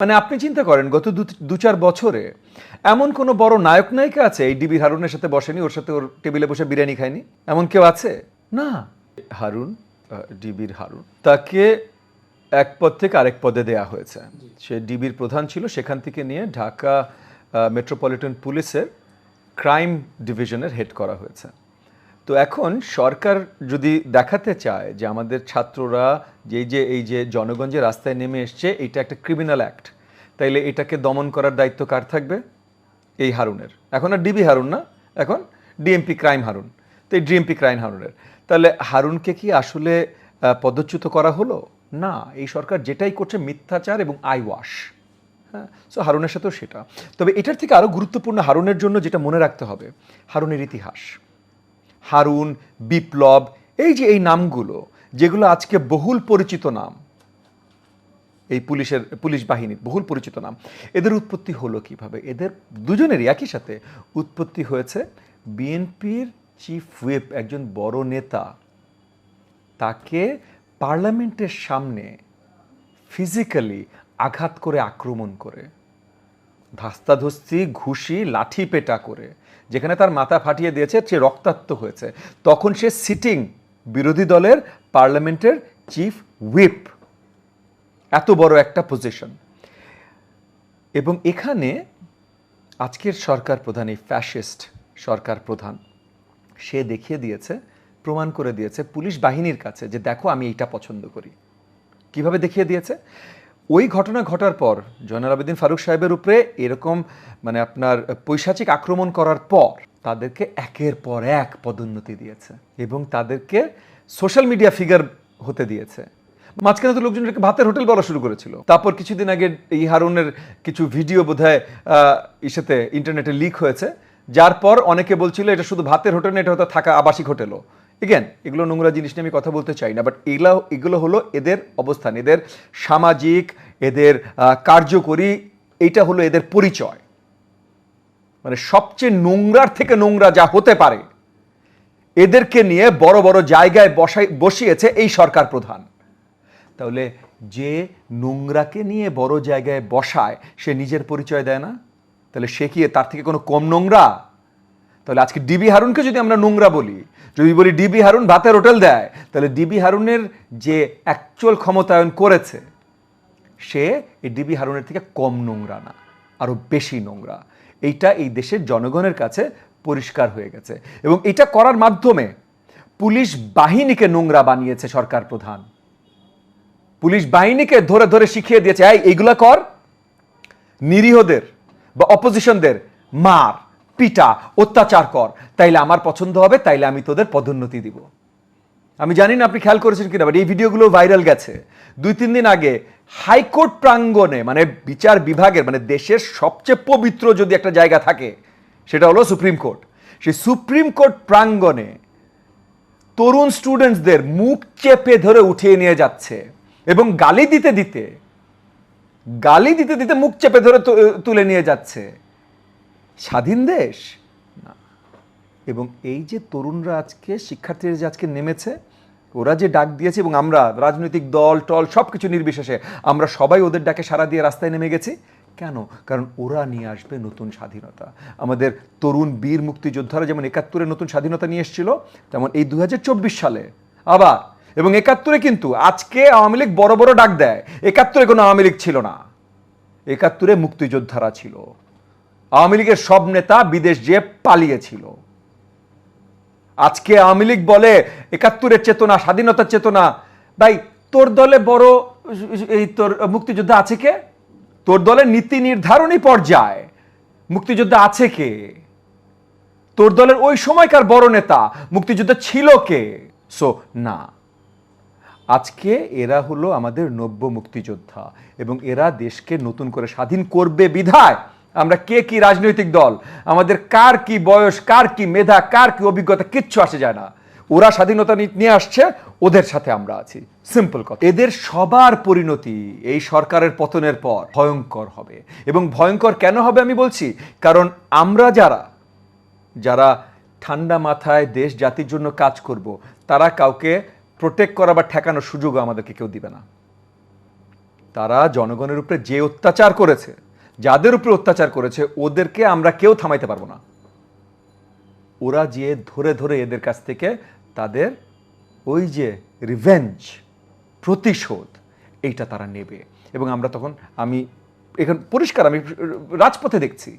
মানে আপনি চিন্তা করেন গত দু- চার বছরে এমন কোনো বড় নায়ক নায়িকা আছে? এই ডিবি হারুনের সাথে বসেনি ওর সাথে ওর টেবিলে বসে বিরিয়ানি খায়নি? এমন কেউ আছে? না। হারুন ডিবির হারুন তাকে এক পদ থেকে আরেক পদে দেয়া হয়েছে। সে ডিবির প্রধান ছিল সেখান থেকে নিয়ে ঢাকা মেট্রোপলিটন পুলিশের ক্রাইম ডিভিশনের হেড করা হয়েছে। তো এখন সরকার যদি দেখাতে চায় যে আমাদের ছাত্ররা যে যে, এই যে জনগণ যে রাস্তায় নেমে এসছে, এটা একটা ক্রিমিনাল অ্যাক্ট তাইলে এটাকে দমন করার দায়িত্ব কার থাকবে? এই হারুনের। এখন আর ডিবি হারুন না, এখন ডিএমপি ক্রাইম হারুন। তো এই ডিএমপি ক্রাইম হারুনের। তাহলে হারুনকে কি আসলে পদচ্যুত করা হলো? না, এই সরকার যেটাই করছে মিথ্যাচার এবং আই ওয়াশ হ্যাঁ সো হারুনের সাথেও সেটা। তবে এটার থেকে আরও গুরুত্বপূর্ণ হারুনের জন্য যেটা মনে রাখতে হবে, হারুনের ইতিহাস। হারুন, বিপ্লব, এই যে এই নামগুলো, যেগুলো আজকে বহুল পরিচিত নাম, এই পুলিশের, পুলিশ বাহিনীর বহুল পরিচিত নাম, এদের উৎপত্তি হলো কীভাবে? এদের দুজনেরই একই সাথে উৎপত্তি হয়েছে বিএনপির চিফ হুইপ, একজন বড় নেতা। তাকে পার্লামেন্টের সামনে ফিজিক্যালি আঘাত করে আক্রমণ করে। ধাস্তাধস্তি, ঘুষি, লাঠি পেটা করে, যেখানে তার মাথা ফাটিয়ে দিয়েছে, সে রক্তাক্ত হয়েছে। তখন সে সিটিং বিরোধী দলের পার্লামেন্টের চিফ হুইপ এত বড় একটা পজিশন এবং এখানে আজকের সরকার প্রধান, এই ফ্যাসিস্ট সরকার প্রধান, সে দেখিয়ে দিয়েছে, প্রমাণ করে দিয়েছে পুলিশ বাহিনীর কাছে যে, দেখো, আমি এইটা পছন্দ করি। কীভাবে দেখিয়ে দিয়েছে? ওই ঘটনা ঘটার পর জয়নাল আবেদিন ফারুক সাহেবের উপরে এরকম মানে আপনার পৈশাচিক আক্রমণ করার পর তাদেরকে একের পর এক পদোন্নতি দিয়েছে এবং তাদেরকে সোশ্যাল মিডিয়া ফিগার হতে দিয়েছে। মাঝখানে তো লোকজন ভাতের হোটেল বলা শুরু করেছিল। তারপর কিছুদিন আগে এই হারুনের কিছু ভিডিও বোধহয় ইসেতে ইন্টারনেটে লিক হয়েছে। যার পর অনেকে বলছিল, এটা শুধু ভাতের হোটেল না, এটা হয়তো থাকা আবাসিক হোটেলও। এগেন এগুলো নোংরা জিনিস নিয়ে আমি কথা বলতে চাই না বাট এগুলো এগুলো হলো এদের অবস্থান, এদের সামাজিক, এদের কার্যকরী এটা হলো এদের পরিচয়। মানে সবচেয়ে নোংরার থেকে নোংরা যা হতে পারে, এদেরকে নিয়ে বড় বড় জায়গায় বসাই, বসিয়েছে এই সরকার প্রধান। তাহলে যে নোংরাকে নিয়ে বড় জায়গায় বসায়, সে নিজের পরিচয় দেয় না? তাহলে সে কি তার থেকে কোনো কম নোংরা? তাহলে আজকে ডিবি হারুনকে যদি আমরা নোংরা বলি, যদি বলি ডিবি হারুন ভাতের হোটেল দেয়, তাহলে ডিবি হারুনের যে অ্যাকচুয়াল ক্ষমতায়ন করেছে, সে এই ডিবি হারুনের থেকে কম নোংরা না আরও বেশি নোংরা। এইটা এই দেশের জনগণের কাছে পরিষ্কার হয়ে গেছে। এবং এটা করার মাধ্যমে পুলিশ বাহিনীকে নোংরা বানিয়েছে সরকার প্রধান। পুলিশ বাহিনীকে ধরে ধরে শিখিয়ে দিয়েছে, এই এইগুলা কর। নিরীহদের বা অপোজিশনদের মার। পিটা, অত্যাচার কর। তাইলে আমার পছন্দ হবে, তাইলে আমি তোদের পদোন্নতি দিব। আমি জানি না আপনি খেয়াল করেছেন কিনা বাট এই ভিডিওগুলো ভাইরাল গেছে। দুই তিন দিন আগে হাইকোর্ট প্রাঙ্গণে মানে বিচার বিভাগের মানে দেশের সবচেয়ে পবিত্র যদি একটা জায়গা থাকে, সেটা হলো সুপ্রিম কোর্ট। সেই সুপ্রিম কোর্ট প্রাঙ্গণে তরুণ স্টুডেন্টসদের মুখ চেপে ধরে উঠিয়ে নিয়ে যাচ্ছে এবং গালি দিতে দিতে, গালি দিতে দিতে মুখ চেপে ধরে তুলে নিয়ে যাচ্ছে। স্বাধীন দেশ? না। এবং এই যে তরুণরা আজকে, শিক্ষার্থীরা যে আজকে নেমেছে, ওরা যে ডাক দিয়েছে এবং আমরা রাজনৈতিক দল, টল সব কিছু নির্বিশেষে আমরা সবাই ওদের ডাকে সারা দিয়ে রাস্তায় নেমে গেছি। কেন? কারণ ওরা নিয়ে আসবে নতুন স্বাধীনতা। আমাদের তরুণ বীর মুক্তিযোদ্ধারা যেমন একাত্তরে নতুন স্বাধীনতা নিয়ে এসেছিল, তেমন এই দু হাজার চব্বিশ সালে। আবার, এবং একাত্তরে কিন্তু আজকে আওয়ামী লীগ বড় বড় ডাক দেয়। একাত্তরে কোনো আওয়ামী লীগ ছিল না। একাত্তরে মুক্তিযোদ্ধারা ছিল। আওয়ামী লীগের সব নেতা বিদেশ যেয়ে পালিয়েছিল। আজকে আওয়ামী লীগ বলে, একাত্তরের চেতনা, স্বাধীনতার চেতনা। ভাই, তোর দলে বড়, এই তোর মুক্তিযোদ্ধা আছে কে? তোর দলের নীতি নির্ধারণী পর্যায়ে। মুক্তিযোদ্ধা আছে কে? তোর দলের ওই সময়কার বড় নেতা মুক্তিযোদ্ধা ছিল কে? সো না। আজকে এরা হলো আমাদের নব্য মুক্তিযোদ্ধা এবং এরা দেশকে নতুন করে স্বাধীন করবে বিধায়। আমরা কে কি রাজনৈতিক দল? আমাদের কার কি বয়স, কার কি মেধা, কার কি অভিজ্ঞতা, কিচ্ছু আসে যায় না। ওরা স্বাধীনতা নিয়ে আসছে, ওদের সাথে আমরা আছি। সিম্পল কথা। এদের সবার পরিণতি এই সরকারের পতনের পর ভয়ঙ্কর হবে। এবং ভয়ঙ্কর কেন হবে আমি বলছি? কারণ আমরা যারা যারা ঠান্ডা মাথায় দেশ, জাতির জন্য কাজ করব, তারা কাউকে প্রোটেক্ট করা বা ঠেকানোর সুযোগও আমাদেরকে কেউ দিবে না। তারা জনগণের উপরে যে অত্যাচার করেছে যাদের উপরে অত্যাচার করেছে, ওদেরকে আমরা কেউ থামাইতে পারব না। ওরা যে ধরে ধরে এদের কাছ থেকে তাদের ওই যে রিভেঞ্জ প্রতিশোধ, এইটা তারা নেবে। এবং আমরা তখন আমি এখন পরিষ্কার, আমি রাজপথে দেখছি।